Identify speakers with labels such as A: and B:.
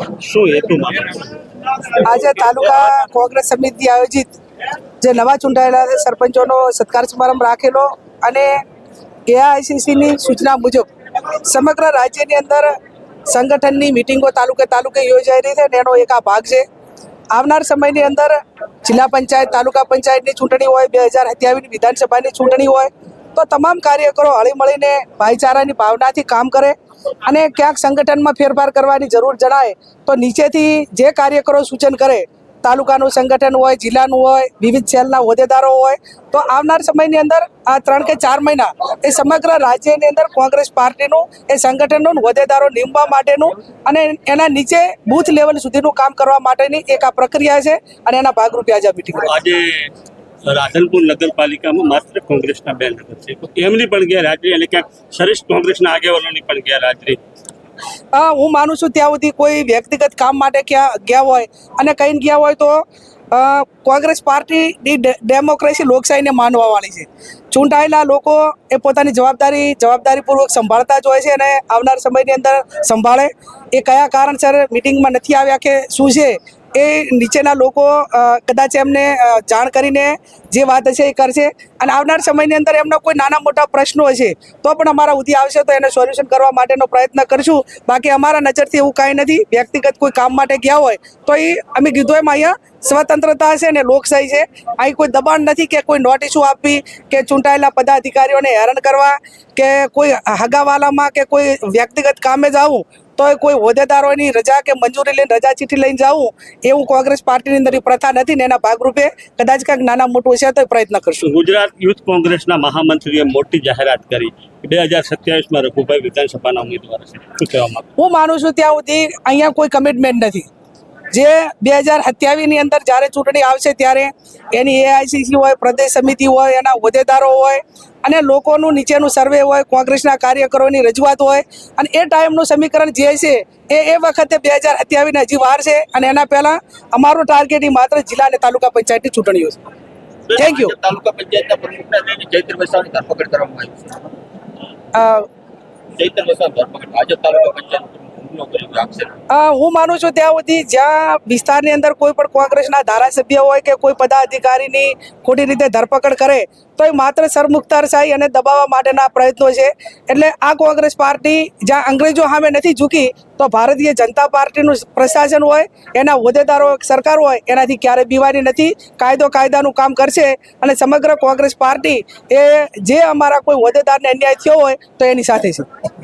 A: શું હેતુ
B: આજે તાલુકા કોંગ્રેસ સમિતિ આયોજિત જે નવા ચૂંટાયેલા સરપંચોનો સત્કાર સમારંભ રાખેલો અને એઆઈસીસીની સૂચના મુજબ સમગ્ર રાજ્યની અંદર સંગઠનની મિટિંગો તાલુકે તાલુકે યોજાઈ રહી છે અને એનો એક આ ભાગ છે. આવનાર સમયની અંદર જિલ્લા પંચાયત, તાલુકા પંચાયતની ચૂંટણી હોય, બે હજાર સત્યાવીસની વિધાનસભાની ચૂંટણી હોય તો તમામ કાર્યકરો હળી મળીને ભાઈચારાની ભાવનાથી કામ કરે અને ક્યાંક સંગઠનમાં ફેરફાર કરવાની જરૂર જણાય, તો નીચેથી જે કાર્યકરો સૂચન કરે, તાલુકાનું સંગઠન હોય, જિલ્લાનું હોય, વિવિધ સેલના હોદ્દેદારો હોય, તો આવનાર સમયની અંદર આ ત્રણ કે ચાર મહિના એ સમગ્ર રાજ્યની અંદર કોંગ્રેસ પાર્ટીનું એ સંગઠનનું હોદ્દેદારો નીમવા માટેનું અને એના નીચે બૂથ લેવલ સુધીનું કામ કરવા માટેની એક આ પ્રક્રિયા છે અને એના ભાગરૂપે આજે આ મિટિંગ
A: આજે રાધનપુર નગરપાલિકામાં માત્ર કોંગ્રેસના બે નગર છે. એમની પણ ગેરહાજરી અને ક્યાંક સરેશ કોંગ્રેસના આગેવાનોની પણ ગેરહાજરી.
B: હું માનું છું ત્યાં સુધી કોઈ વ્યક્તિગત કામ માટે ક્યાં ગયા હોય અને કઈ ગયા હોય તો કોંગ્રેસ પાર્ટીની ડે- ડેમોક્રેસી લોકશાહીને માનવાવાળી છે. ચૂંટાયેલા લોકો એ પોતાની જવાબદારી, જવાબદારીપૂર્વક સંભાળતા જ હોય છે અને આવનાર સમયની અંદર સંભાળે. એ કયા કારણસર મિટિંગમાં નથી આવ્યા કે શું છે? એ નીચેના લોકો કદાચ એમને જાણ કરીને જે વાત હશે એ કરશે. અને આવનાર સમયની અંદર એમના કોઈ નાના મોટા પ્રશ્નો હશે, તો પણ અમારા ઉધી આવશે, તો એને સોલ્યુશન કરવા માટેનો પ્રયત્ન કરશું. બાકી અમારા નજરથી એવું કાંઈ નથી. વ્યક્તિગત કોઈ કામ માટે ગયા હોય, તો એ અમે કીધું એમ અહીંયા સ્વતંત્રતા છે અને લોકશાહી છે. અહીં કોઈ દબાણ નથી કે કોઈ નોટિસો આપવી, કે ચૂંટાયેલા પદાધિકારીઓને હેરાન કરવા, કે કોઈ હગાવાલામાં કે કોઈ વ્યક્તિગત કામે જવું તો એ કોઈ હોદ્દેદારોની રજા કે મંજૂરી લઈને રજા ચીઠી લઈને જવું એવું કોંગ્રેસ પાર્ટીની અંદર પ્રથા નથી ને એના ભાગરૂપે કદાચ કાંઈક નાના મોટું છે તો પ્રયત્ન કરશું.
A: ગુજરાત યુથ કોંગ્રેસના મહામંત્રીએ મોટી જાહેરાત કરી. બે હજાર સત્યાવીસમાં રઘુભાઈ વિધાનસભાના ઉમેદવાર છે શું કહેવા
B: હું માનું છું ત્યાં સુધી અહીંયા કોઈ કમિટમેન્ટ નથી. જે બે હજાર સત્યાવીસની અંદર જ્યારે ચૂંટણી આવશે ત્યારે એની એઆઈસીસી હોય પ્રદેશ સમિતિ હોય એના હોદ્દેદારો હોય અને લોકોનું નીચેનું સર્વે હોય કોંગ્રેસના કાર્યકરોની રજૂઆત હોય અને એ ટાઈમનું સમીકરણ જે છે એ એ વખતે બે હજાર સત્યાવીસને હજી વાર છે અને એના પહેલાં અમારું ટાર્ગેટ એ માત્ર જિલ્લા અને તાલુકા પંચાયતની ચૂંટણીઓ છે થેન્ક યુ
C: તાલુકા પંચાયતના પ્રમુખના ચૈત્ર વસાવાની ધરપકડ કરવામાં આવી છે. ચૈત્ર વસાવા ધરપકડ. આજે તાલુકા પંચાયત
B: હું માનું છું ત્યાં સુધી જ્યાં વિસ્તારની અંદર કોઈ પણ કોંગ્રેસના ધારાસભ્ય હોય કે કોઈ પદાધિકારીની ખોટી રીતે ધરપકડ કરે તો એ માત્ર સરમુખતારશાહી અને દબાવવા માટેના પ્રયત્નો છે. એટલે આ કોંગ્રેસ પાર્ટી જ્યાં અંગ્રેજો સામે નથી ઝૂકી, તો ભારતીય જનતા પાર્ટીનું પ્રશાસન હોય, એના હોદ્દેદારો સરકાર હોય, એનાથી ક્યારે બીવાની નથી, કાયદો કાયદાનું કામ કરશે અને સમગ્ર કોંગ્રેસ પાર્ટી એ જે અમારા કોઈ હોદ્દેદારને અન્યાય થયો હોય, તો એની સાથે છે.